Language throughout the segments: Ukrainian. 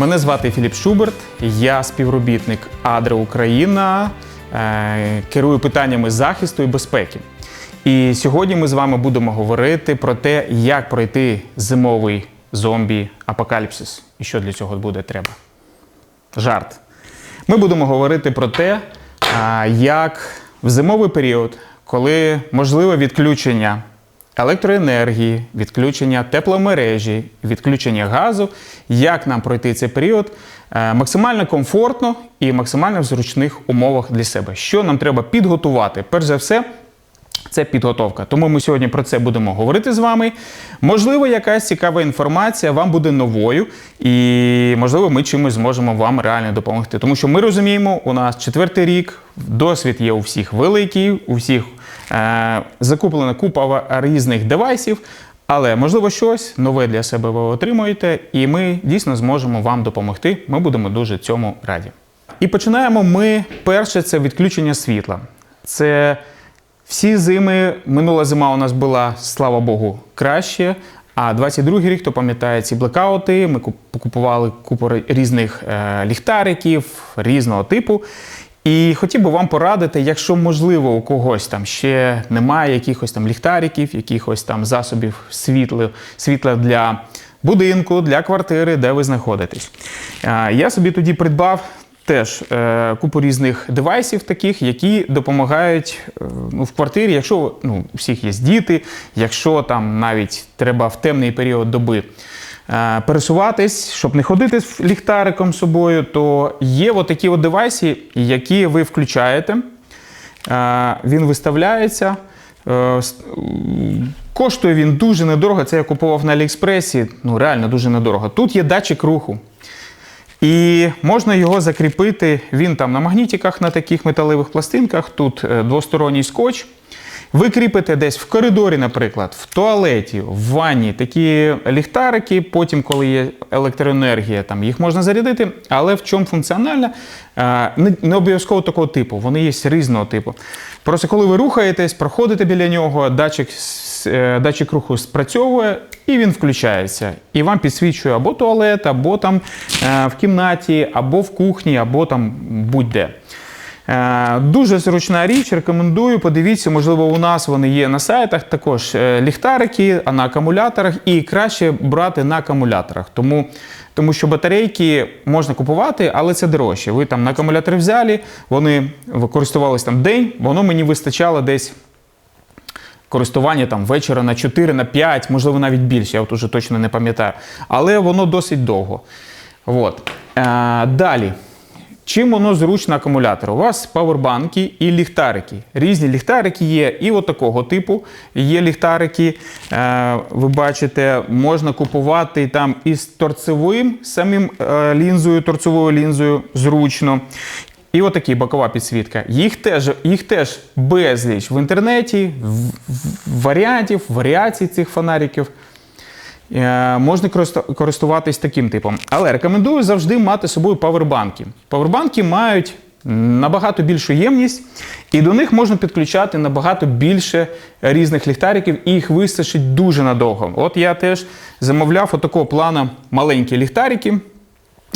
Мене звати Філіп Шуберт, я співробітник Адра Україна, е, керую питаннями захисту і безпеки. І сьогодні ми з вами будемо говорити про те, як пройти зимовий зомбі-апокаліпсис і що для цього буде треба. Жарт. Ми будемо говорити про те, як в зимовий період, коли можливе відключення електроенергії, відключення тепломережі, відключення газу, як нам пройти цей період е, максимально комфортно і максимально в зручних умовах для себе. Що нам треба підготувати? Перш за все, це підготовка. Тому ми сьогодні про це будемо говорити з вами. Можливо, якась цікава інформація вам буде новою, і можливо, ми чимось зможемо вам реально допомогти. Тому що ми розуміємо, у нас четвертий рік, досвід є у всіх великий, у всіх закуплена купа різних девайсів. Але можливо щось нове для себе ви отримуєте, і ми дійсно зможемо вам допомогти. Ми будемо дуже цьому раді. І починаємо ми перше це відключення світла. Це всі зими, минула зима у нас була, слава Богу, краще. А 22-й рік, хто пам'ятає ці блекаути, ми куп- покупували купу різних е, ліхтариків різного типу. І хотів би вам порадити, якщо можливо у когось там ще немає якихось там ліхтариків, якихось там засобів світла, світла для будинку, для квартири, де ви знаходитесь. Я собі тоді придбав теж е, купу різних девайсів, таких, які допомагають е, ну, в квартирі, якщо ну, у всіх є діти, якщо там навіть треба в темний період доби пересуватись, щоб не ходити з ліхтариком собою, то є от такі от девайси, які ви включаєте. Е, Він виставляється. Е, Коштує він дуже недорого. Це я купував на Аліекспресі. Ну, реально дуже недорого. Тут є датчик руху. І можна його закріпити. Він там на магнітиках, на таких металевих пластинках. Тут е, двосторонній скотч. Ви кріпите десь в коридорі, наприклад, в туалеті, в ванні такі ліхтарики. Потім, коли є електроенергія, там їх можна зарядити. Але в чому функціональна? Не, не обов'язково такого типу, вони є різного типу. Просто коли ви рухаєтесь, проходите біля нього, датчик, е, датчик руху спрацьовує і він включається. І вам підсвічує або туалет, або там е, в кімнаті, або в кухні, або там будь-де. Е, Дуже зручна річ, рекомендую. Подивіться, можливо, у нас вони є на сайтах також е, ліхтарики а на акумуляторах, і краще брати на акумуляторах. Тому, тому що батарейки можна купувати, але це дорожче. Ви там на акумулятори взяли, вони використовувалися там день, воно мені вистачало десь користування там вечора на 4, на 5, можливо, навіть більше, я от уже точно не пам'ятаю. Але воно досить довго. От. Е, далі. Чим воно зручно акумулятор? У вас павербанки і ліхтарики. Різні ліхтарики є і от типу. Є ліхтарики, е, ви бачите, можна купувати там із торцевим самим е, лінзою, торцевою лінзою зручно. І отакі бокова підсвітка. Їх теж, їх теж безліч в інтернеті, в, в- варіантів, варіацій цих фонариків. Е, Можна користуватись таким типом. Але рекомендую завжди мати з собою павербанки. Павербанки мають набагато більшу ємність, і до них можна підключати набагато більше різних ліхтариків, і їх вистачить дуже надовго. От я теж замовляв отакого плану маленькі ліхтарики.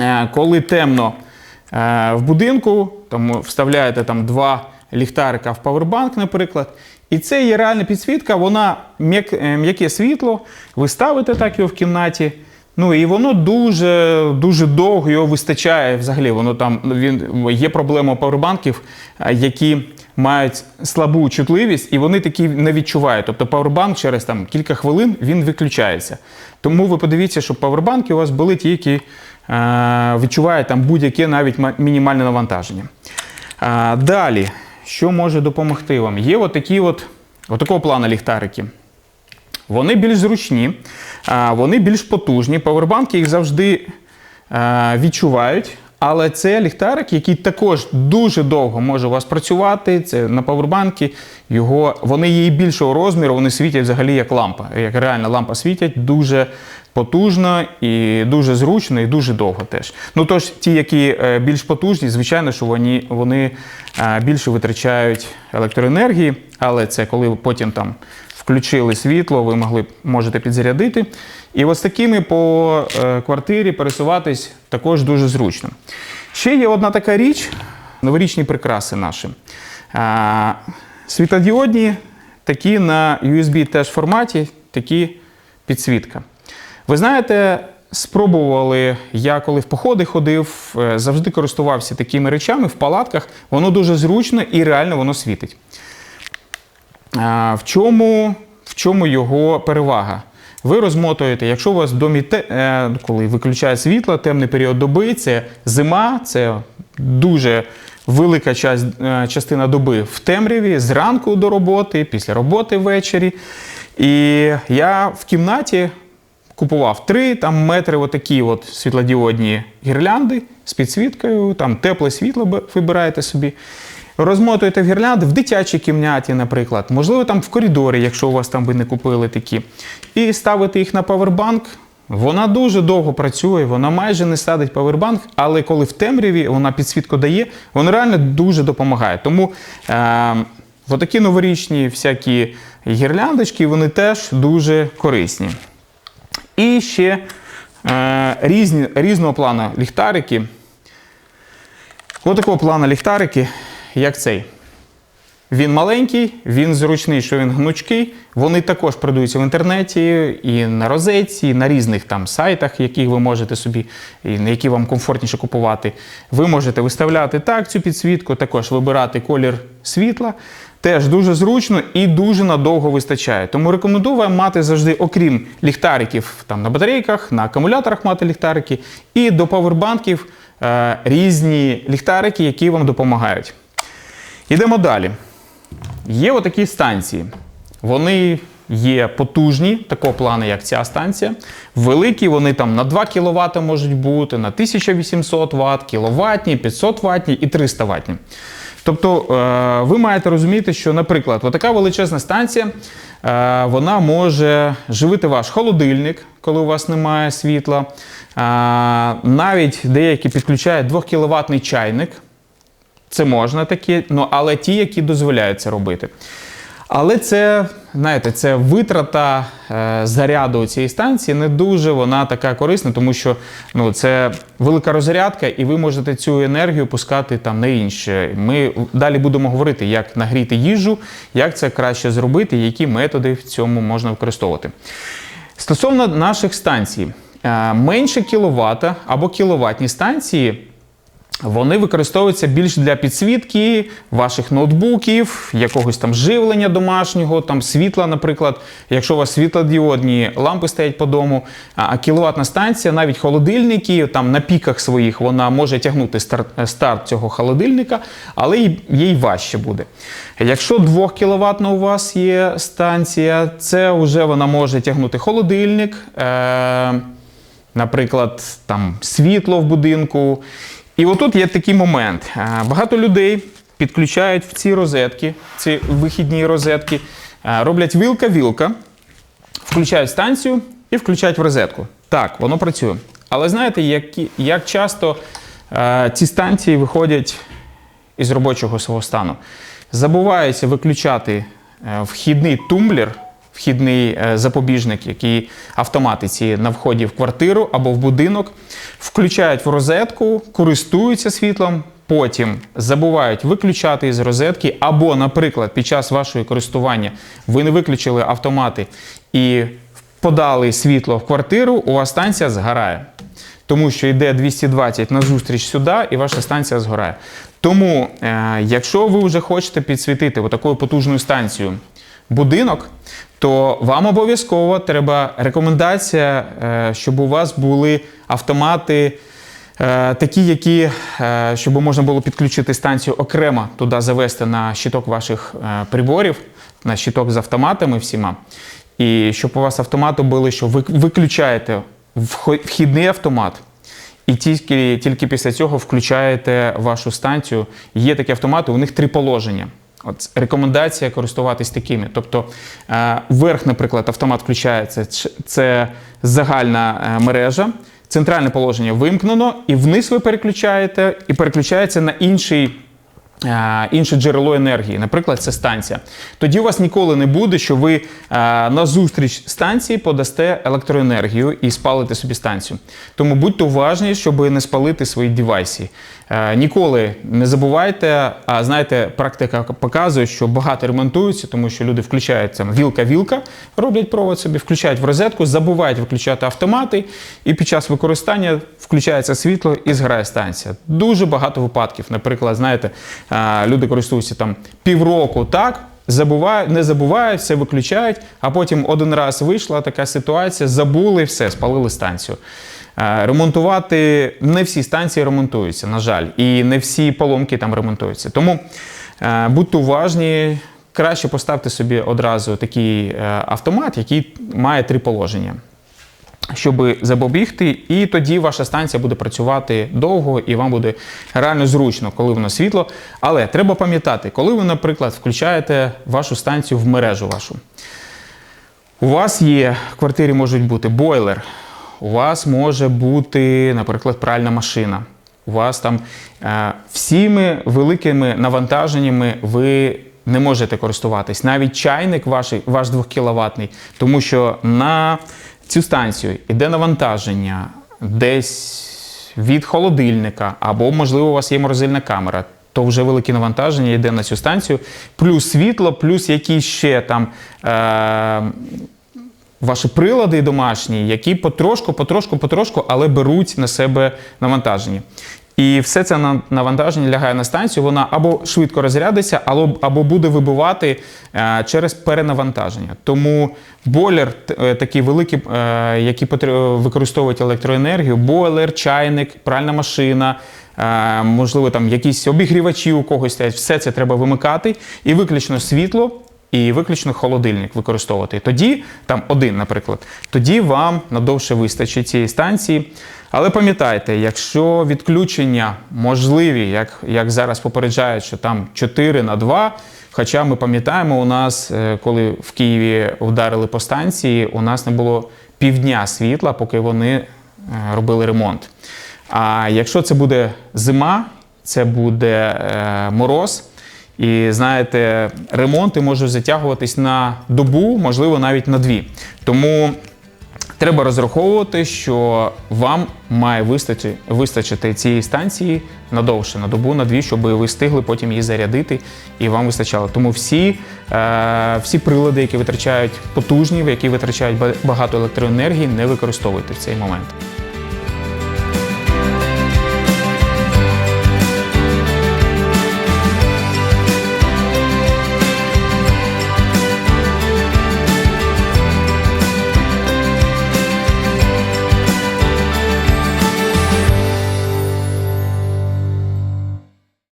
Е, Коли темно е, в будинку, тому вставляєте там два ліхтарика в павербанк, наприклад. І це є реальна підсвітка, вона е, м'яке світло, ви ставите так його в кімнаті. Ну і воно дуже дуже довго його вистачає. Взагалі, воно там він є проблема павербанків, е, які мають слабу чутливість, і вони такі не відчувають. Тобто павербанк через там кілька хвилин він виключається. Тому ви подивіться, щоб павербанки у вас були ті, які е, відчувають там будь-яке навіть мінімальне навантаження. А, далі, що може допомогти вам? Є от такі от, от такого плану ліхтарики. Вони більш зручні, вони більш потужні. Павербанки їх завжди відчувають. Але це ліхтарик, який також дуже довго може у вас працювати. Це на павербанки. Його, вони є і більшого розміру, вони світять взагалі як лампа. Як реальна лампа світять дуже потужно і дуже зручно, і дуже довго теж. Ну тож, ті, які е, більш потужні, звичайно, що вони, вони е, більше витрачають електроенергії, але це коли потім там включили світло, ви могли можете підзарядити. І ось такими по е, квартирі пересуватись також дуже зручно. Ще є одна така річ: новорічні прикраси наші. Світлодіодні, такі на USB теж форматі, такі підсвітка. Ви знаєте, спробували, я коли в походи ходив, е, завжди користувався такими речами в палатках. Воно дуже зручно і реально воно світить. В чому, в чому його перевага? Ви розмотуєте, якщо у вас в домі, те- е, коли виключає світло, темний період доби, це зима, це дуже велика е, частина доби в темряві, зранку до роботи, після роботи ввечері. І я в кімнаті купував три там метри отакі от світлодіодні гірлянди з підсвіткою, там тепле світло вибираєте собі. Розмотуєте в гірлянди в дитячій кімнаті, наприклад, можливо, там в коридорі, якщо у вас там ви не купили такі. І ставите їх на павербанк. Вона дуже довго працює, вона майже не садить павербанк, але коли в темряві вона підсвітку дає, вона реально дуже допомагає. Тому е, отакі новорічні всякі гірляндочки, вони теж дуже корисні. І ще е, різні, різного плану ліхтарики. Ось такого плану ліхтарики, як цей. Він маленький, він зручний, що він гнучкий. Вони також продаються в інтернеті і на розетці, і на різних там сайтах, яких ви можете собі, і на які вам комфортніше купувати. Ви можете виставляти так цю підсвітку, також вибирати колір світла. Теж дуже зручно і дуже надовго вистачає. Тому рекомендую вам мати завжди, окрім ліхтариків там на батарейках, на акумуляторах мати ліхтарики, і до павербанків е, різні ліхтарики, які вам допомагають. Йдемо далі. Є отакі станції. Вони є потужні, такого плану, як ця станція. Великі, вони там на 2 кВт можуть бути, на 1800 Вт, кіловатні, 500 ватні і 300 ватні. Тобто е, ви маєте розуміти, що, наприклад, така величезна станція е, вона може живити ваш холодильник, коли у вас немає світла. Е, навіть деякі підключають 2 кВт чайник. Це можна такі, ну але ті, які дозволяють це робити. Але це, знаєте, це витрата е, заряду цієї станції не дуже вона така корисна, тому що ну, це велика розрядка, і ви можете цю енергію пускати там на інше. Ми далі будемо говорити, як нагріти їжу, як це краще зробити, які методи в цьому можна використовувати. Стосовно наших станцій, е, менше кіловата або кіловатні станції. Вони використовуються більш для підсвітки ваших ноутбуків, якогось там живлення домашнього, там світла, наприклад, якщо у вас світлодіодні лампи стоять по дому, а кіловатна станція, навіть холодильники, там на піках своїх вона може тягнути старт, старт цього холодильника, але їй- важче буде. Якщо 2 кВт у вас є станція, це вже вона може тягнути холодильник. Е- наприклад, там світло в будинку. І отут є такий момент. Е, Багато людей підключають в ці розетки, ці вихідні розетки, е, роблять вілка-вілка, включають станцію і включають в розетку. Так, воно працює. Але знаєте, які, як часто е, ці станції виходять із робочого свого стану? Забувається виключати вхідний тумблер, вхідний е, запобіжник, який автомати ці на вході в квартиру або в будинок, включають в розетку, користуються світлом. Потім забувають виключати із розетки, або, наприклад, під час вашого користування ви не виключили автомати і подали світло в квартиру, у вас станція згорає. Тому що йде 220 на зустріч сюди, і ваша станція згорає. Тому, е, якщо ви вже хочете підсвітити такою потужною станцією будинок, то вам обов'язково треба рекомендація, е, щоб у вас були автомати. Е, Такі, які, е, щоб можна було підключити станцію окремо туди завести на щиток ваших приборів, на щиток з автоматами всіма. І щоб у вас автомати були, що ви виключаєте вхідний автомат, і тільки, тільки після цього включаєте вашу станцію. Є такі автомати, у них три положення. От рекомендація користуватись такими. Тобто е, вверх, наприклад, автомат включається, це загальна е, мережа, центральне положення вимкнено, і вниз ви переключаєте, і переключається на інший е, інше джерело енергії, наприклад, це станція. Тоді у вас ніколи не буде, що ви е, на зустріч станції подасте електроенергію і спалите собі станцію. Тому будьте уважні, щоб не спалити свої девайси. Е, Ніколи не забувайте, а знаєте, практика показує, що багато ремонтуються, тому що люди включають там вілка-вілка, роблять провод собі, включають в розетку, забувають виключати автомати, і під час використання включається світло і зграє станція. Дуже багато випадків. Наприклад, знаєте, е, люди користуються там півроку так. Забувають, не забувають, все виключають, а потім один раз вийшла така ситуація, забули все, спалили станцію. Е, Ремонтувати не всі станції ремонтуються, на жаль, і не всі поломки там ремонтуються. Тому е, будьте уважні, краще поставте собі одразу такий е, автомат, який має три положення. Щоб запобігти, і тоді ваша станція буде працювати довго і вам буде реально зручно, коли воно світло. Але треба пам'ятати, коли ви, наприклад, включаєте вашу станцію в мережу вашу. У вас є в квартирі можуть бути бойлер, у вас може бути, наприклад, пральна машина. У вас там е, всіми великими навантаженнями ви не можете користуватись. Навіть чайник ваш, ваш 2 кВт, тому що на цю станцію йде навантаження десь від холодильника, або, можливо, у вас є морозильна камера. То вже велике навантаження йде на цю станцію, плюс світло, плюс якісь ще там е, ваші прилади домашні, які потрошку, потрошку, потрошку, але беруть на себе навантаження. І все це на- навантаження лягає на станцію, вона або швидко розрядиться, або, буде вибивати е, через перенавантаження. Тому бойлер е, такий великий, е, який використовують електроенергію, бойлер, чайник, пральна машина, можливо, там якісь обігрівачі у когось стоять, все це треба вимикати і виключно світло і виключно холодильник використовувати. Тоді, там один, наприклад, тоді вам надовше вистачить цієї станції. Але пам'ятайте, якщо відключення можливі, як, як зараз попереджають, що там 4 на 2, хоча ми пам'ятаємо, у нас, е, коли в Києві вдарили по станції, у нас не було півдня світла, поки вони е, робили ремонт. А якщо це буде зима, це буде е, мороз. І знаєте, ремонти можуть затягуватись на добу, можливо, навіть на дві. Тому треба розраховувати, що вам має вистачити, вистачити цієї станції надовше, на добу, на дві, щоб ви встигли потім її зарядити і вам вистачало. Тому всі, е, всі прилади, які витрачають потужні, які витрачають багато електроенергії, не використовуйте в цей момент.